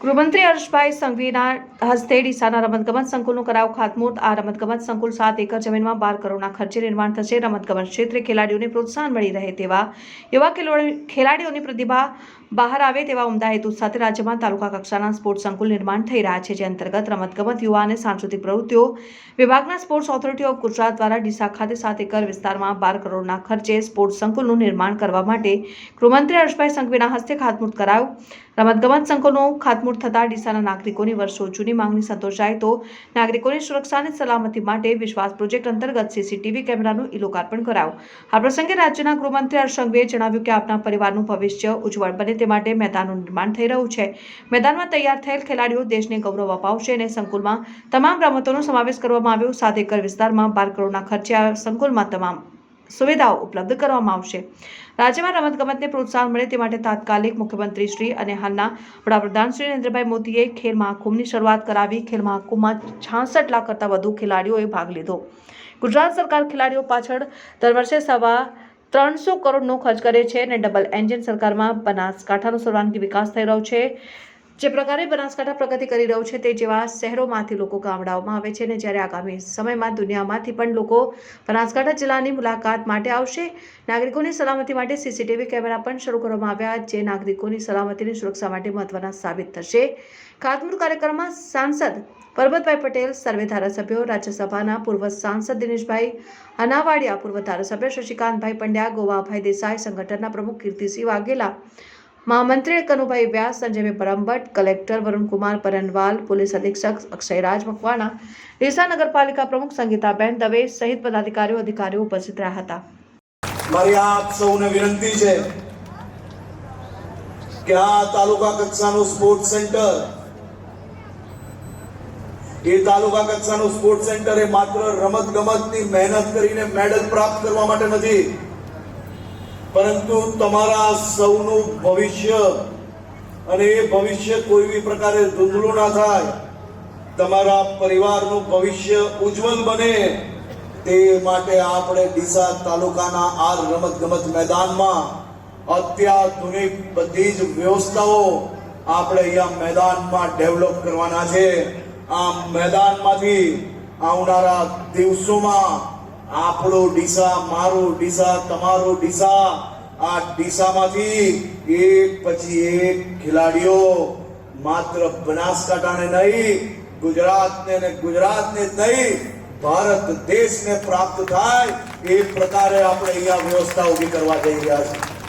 ગૃહમંત્રી હર્ષભાઈ સંઘવીના હસ્તે ડીસાના રમતગમત સંકુલનું કરાવ ખાતમુહૂર્ત. આ રમતગમત સંકુલ સાત એકર જમીનમાં બાર કરોડના ખર્ચે નિર્માણ થશે. રમતગમત ક્ષેત્રે ખેલાડીઓને પ્રોત્સાહન મળી રહે તેવા યુવા ખેલાડી- ખેલાડીઓની પ્રતિભા બહાર આવે તેવા ઉમદા હેતુ સાથે રાજ્યમાં તાલુકા કક્ષાના સ્પોર્ટ્સ સંકુલ નિર્માણ થઈ રહ્યા છે, જે અંતર્ગત રમતગમત, યુવા અને સાંસ્કૃતિક પ્રવૃત્તિઓ વિભાગના સ્પોર્ટ્સ ઓથોરિટી ઓફ ગુજરાત દ્વારા ડીસા ખાતે સાત એકર વિસ્તારમાં બાર કરોડના ખર્ચે સ્પોર્ટ્સ સંકુલનું નિર્માણ કરવા માટે ગૃહમંત્રી હર્ષભાઈ સંઘવીના હસ્તે ખાતમુહૂર્ત કરાયું. રમતગમત સંકુલનું ખાતમુહૂર્ત થતાં ડીસાના નાગરિકોની વર્ષો જૂની માંગણી સંતોષાય તો નાગરિકોની સુરક્ષા અને સલામતી માટે વિશ્વાસ પ્રોજેક્ટ અંતર્ગત સીસીટીવી કેમેરાનું ઈ લોકાર્પણ કરાયું. આ પ્રસંગે રાજ્યના ગૃહમંત્રી હર્ષ સંઘવીએ જણાવ્યું કે, આપના પરિવારનું ભવિષ્ય ઉજ્જવળ બને તે માટે મેદાનનું નિર્માણ થઈ રહ્યું છે. મેદાનમાં તૈયાર થયેલ ખેલાડીઓ દેશને ગૌરવ અપાવશે અને સંકુલમાં તમામ રમતોનો સમાવેશ કરવામાં આવ્યો. સાત એકર વિસ્તારમાં બાર કરોડના ખર્ચે સંકુલમાં તમામ સુવિધાઓ ઉપલબ્ધ કરવામાં આવશે. રાજ્યમાં રમતગમતને પ્રોત્સાહન મળે તે માટે તાત્કાલિક મુખ્યમંત્રી શ્રી અને હાલના વડાપ્રધાન શ્રી નરેન્દ્રભાઈ મોદીએ ખેલ મહાકુંભની શરૂઆત કરાવી. ખેલ મહાકુંભમાં છાસઠ લાખ કરતાં વધુ ખેલાડીઓએ ભાગ લીધો. ગુજરાત સરકાર ખેલાડીઓ પાછળ દર વર્ષે સવા ત્રણસો કરોડનો ખર્ચ કરે છે અને ડબલ એન્જિન સરકારમાં બનાસકાંઠાનો સર્વાંગી વિકાસ થઈ રહ્યો છે. જે પ્રકારે બનાસકાંઠા પ્રગતિ કરી રહ્યું છે તે જેવા શહેરોમાંથી લોકો ગામડાઓમાં આવે છે અને જ્યારે આગામી સમયમાં દુનિયામાંથી પણ લોકો બનાસકાંઠા જિલ્લાની મુલાકાત માટે આવશે, નાગરિકોની સલામતી માટે સીસીટીવી કેમેરા પણ શરૂ કરવામાં આવ્યા જે નાગરિકોની સલામતીની સુરક્ષા માટે મહત્વના સાબિત થશે. ખાતમુહૂર્ત કાર્યક્રમમાં સાંસદ પરબતભાઈ પટેલ, સર્વે ધારાસભ્યો, રાજ્યસભાના પૂર્વ સાંસદ દિનેશભાઈ અનાવાડિયા, પૂર્વ ધારાસભ્ય શશિકાંતભાઈ પંડ્યા, ગોવાભાઈ દેસાઈ, સંગઠનના પ્રમુખ કીર્તિસિંહ વાઘેલા મહામંત્રી કનુભાઈ વ્યાસ સંજયભાઈ પરમભટ્ટ કલેક્ટર વરુણકુમાર પરનવાલ પોલીસ અધિક્ષક અક્ષયરાજ મકવાણા ડીસા નગરપાલિકા પ્રમુખ સંગીતાબેન દવે સહિત પદાધિકારીઓ અધિકારીઓ ઉપસ્થિત રહ્યા હતા મારી આપ સૌને વિનંતી છે કે આ તાલુકા કક્ષાનું સ્પોર્ટ સેન્ટર, એ તાલુકા કક્ષાનું સ્પોર્ટ સેન્ટર એ માત્ર રમત ગમતની મહેનત કરીને મેડલ પ્રાપ્ત કરવા માટે નથી પરંતુ તમારા સૌનું ભવિષ્ય અને એ ભવિષ્ય કોઈ બી પ્રકારે ધૂંધળું ના થાય, તમારા પરિવારનું ભવિષ્ય ઉજ્જવલ બને, તે માટે આપણે ડીસા તાલુકાના આ રમત ગમત મેદાનમાં અત્યાધુનિક બધી જ વ્યવસ્થાઓ આપણે અહીંયા મેદાનમાં ડેવલપ કરવાના છે. આ મેદાનમાંથી આવનારા દિવસોમાં આપણું ડીસા, મારો ડીસા, તમારો ડીસા. આ ડીસામાંથી એક પછી એક ખેલાડીઓ માત્ર બનાસકાંઠાને નહીં, ગુજરાતને ને ગુજરાતને નહીં, ભારત દેશને પ્રાપ્ત થાય એ પ્રકારે આપણે અહીંયા વ્યવસ્થા ઊભી કરવા જઈ રહ્યા છીએ.